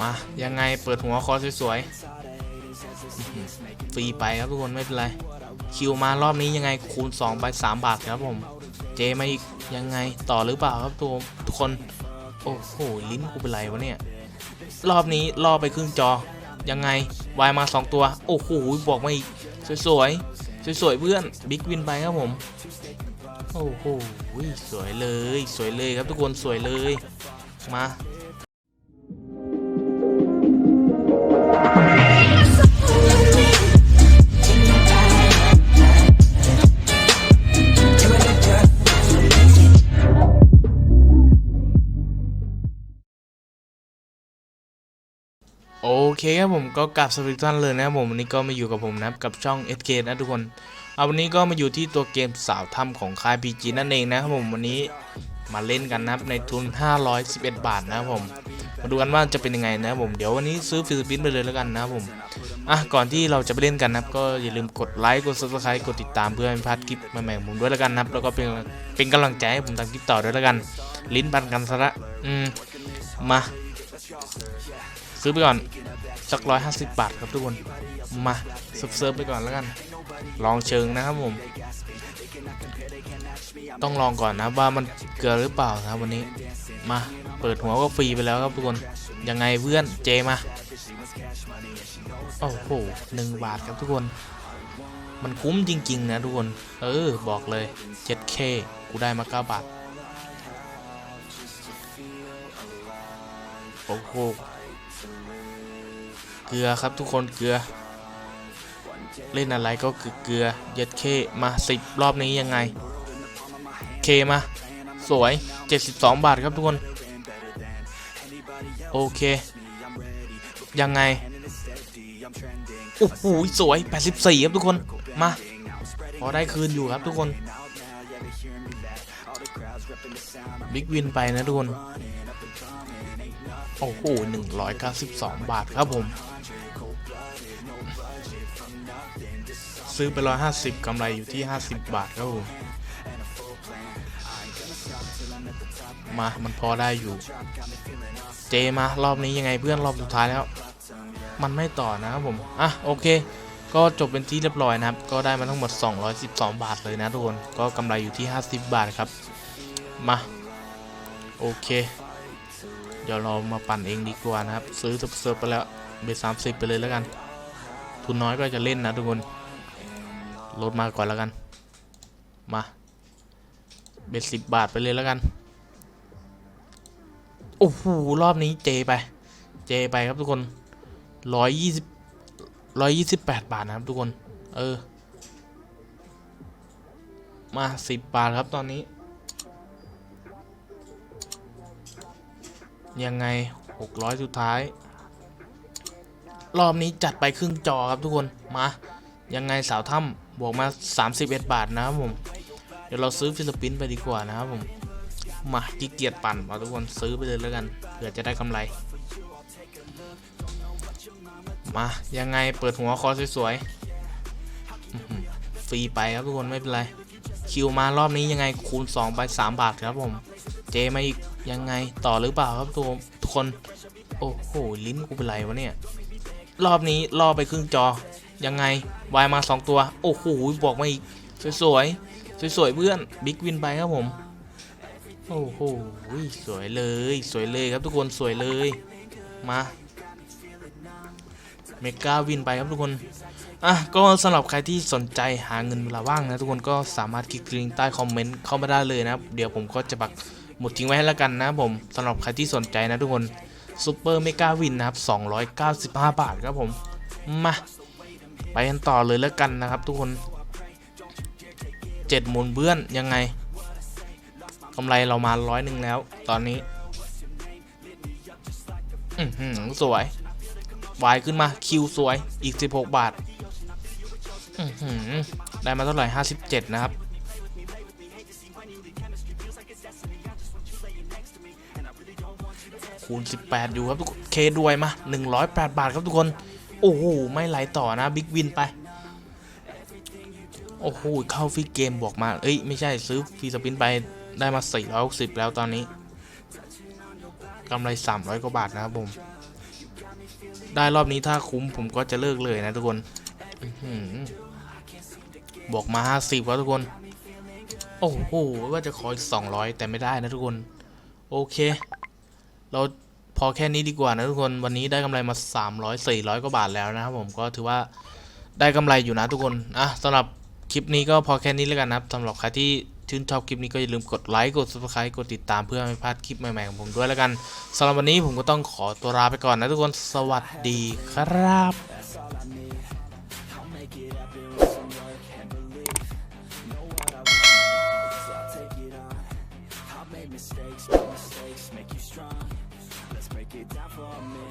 มา ยังไงเปิดหัวคอสวยๆฟรีไปครับทุกคนไม่เป็นไร คิวมารอบนี้ยังไงคูณ 2 ไป 3 บาทครับผม เจมาอีกยังไงต่อหรือเปล่าครับตัวทุกคน โอ้โห ลิ้นกูเป็นไรวะเนี่ย รอบนี้ล่อไปครึ่งจอ ยังไงวายมา 2 ตัว โอ้โหบอกมาอีก สวยๆ สวยๆ เพื่อนบิ๊กวินไปครับผม โอ้โหสวยเลย สวยเลยครับทุกคนสวยเลย มา โอเคครับผมก็กลับสวัสดีท่านเลยนะครับผมวันนี้ก็มาอยู่กับผมนะครับกับช่อง SK นะทุกคนเอาวันนี้ก็มาอยู่ที่ตัวเกมสาวถ้ำของค่าย PG นั่นเองนะครับผมวันนี้มาเล่นกันนะครับในทุน 511 บาทนะครับผม มาดูกันว่าจะเป็นยังไงนะครับผมเดี๋ยววันนี้ซื้อฟิลิปปินส์ไปเลยแล้วกันนะครับผมอะก่อนที่เราจะไปเล่นกันนะครับก็อย่าลืมกดไลค์กด subscribe กดติดตามเพื่อไม่พลาดคลิปใหม่ๆของผมด้วยแล้วกันนะครับแล้วก็เป็นเป็นกำลังใจให้ผมทำคลิปต่อด้วยแล้วกัน ลิ้นพันกันซะละอืมมา ซื้อไปก่อนสักร้อยห้าสิบบาทครับทุกคน มาเซิร์ฟเซิร์ฟไปก่อนแล้วกัน ลองเชิงนะครับผม ต้องลองก่อนนะว่ามันเกลือหรือเปล่านะครับวันนี้ มาเปิดหัวก็ฟรีไปแล้วครับทุกคน ยังไงเพื่อนเจมา โอ้โหหนึ่งบาทครับทุกคน มันคุ้มจริง ๆ นะทุกคน เออ บอกเลย 7K กูได้มา9บาท โอ้โห กลือครับทุกคนเกลือ เล่นอะไรก็คือเกลือเย็ดเคมาสิบรอบนี้ยังไง เคมา สวย 72 บาทครับทุกคน โอเค ยังไง โอ้โหสวย 84 ครับทุกคน มา พอได้คืนอยู่ครับทุกคน บิ๊กวินไปนะทุกคน โอ้โห192 บาทครับผม ซื้อไป 150กำไรอยู่ที่ 50 บาทครับผมมา มันพอได้อยู่ เจมารอบนี้ยังไงเพื่อนรอบสุดท้ายแล้ว มันไม่ต่อนะครับผม อะ โอเค ก็จบเป็นที่เรียบร้อยนะครับ ก็ได้มาทั้งหมด 212 บาทเลยนะทุกคน ก็กำไรอยู่ที่ 50 บาทครับ มา โอเค เดี๋ยวเรามาปั่นเองดีกว่านะครับ ซื้อเซิร์ฟไปแล้วเบสสามสิบไปเลยแล้วกัน ทุนน้อยก็จะเล่นนะทุกคนลดมาก่อนแล้วกัน มาเบสสิบบาทไปเลยแล้วกัน โอ้โห รอบนี้เจไป เจไปครับทุกคนร้อยยี่สิบ ร้อยยี่สิบแปดบาทนะครับทุกคน เออ มาสิบบาทครับตอนนี้ ยังไง600สุดท้าย รอบนี้จัดไปครึ่งจอครับทุกคน มา ยังไงสาวถ้ำบวกมา 31 บาทนะครับผม เดี๋ยวเราซื้อฟิลิปปินส์ไปดีกว่านะครับผม มาขี้เกียจปั่นมาทุกคนซื้อไปเลยแล้วกันเผื่อจะได้กำไร มายังไงเปิดหัวคอสวยๆฟรีไปครับทุกคนไม่เป็นไร คิวมารอบนี้ยังไงคูณ 2 ไป 3 บาทครับผม เจมาอีกยังไงต่อหรือเปล่าครับทุกทุกคน โอ้โหลิ้นกูเป็นไรวะเนี่ย รอบนี้ล่อไปครึ่งจอ ยังไงวายมา 2 ตัว โอ้โหบอกมาอีกสวยๆสวยๆเพื่อนบิ๊กวินไปครับผมโอ้โหสวยเลย สวยเลยครับทุกคนสวยเลย มา เมกาวินไปครับทุกคน อะ ก็สำหรับใครที่สนใจหาเงินเวลาว่างนะ ทุกคนก็สามารถคลิกลิงก์ใต้คอมเมนต์เข้ามาได้เลยนะครับเดี๋ยวผมก็จะปักหมุดทิ้งไว้ให้แล้วกันนะผมสำหรับใครที่สนใจนะทุกคนซูเปอร์เมกาวินนะครับ295 บาทครับผม มา ไปกันต่อเลยแล้วกันนะครับ ทุกคนเจ็ดหมุนเบื้อนยังไงกำไรเรามาร้อยหนึ่งแล้ว ตอนนี้ อือหือสวย วายขึ้นมาคิวสวยอีก 16 บาทได้มาเท่าไหร่ 57 นะครับ คูณ 18 อยู่ครับทุกคนเคด้วยมา 108 บาทครับทุกคน โอ้โห ไม่ไหลต่อนะบิ๊กวินไป โอ้โห เข้าฟรีเกมบอกมา เอ้ย ไม่ใช่ซื้อฟรีสปินไปได้มา 460 แล้วตอนนี้กำไร 300 กว่าบาทนะครับผม ได้รอบนี้ถ้าคุ้มผมก็จะเลิกเลยนะทุกคนบอหือบวกมา50แล้วทุกคน โอ้โห ว่าจะขออีก200แต่ไม่ได้นะทุกคน โอเค เราพอแค่นี้ดีกว่านะทุกคน วันนี้ได้กำไรมา300 400กว่าบาทแล้วนะครับผมก็ถือว่าได้กำไรอยู่นะทุกคน อะสำหรับคลิปนี้ก็พอแค่นี้แล้วกันนะครับสำหรับใครที่ ชื่นชอบคลิปนี้ก็อย่าลืมกดไลค์ กด subscribe กดติดตามเพื่อไม่พลาดคลิปใหม่ๆของผมด้วยแล้วกันสำหรับวันนี้ผมก็ต้องขอตัวลาไปก่อนนะทุกคน สวัสดีครับ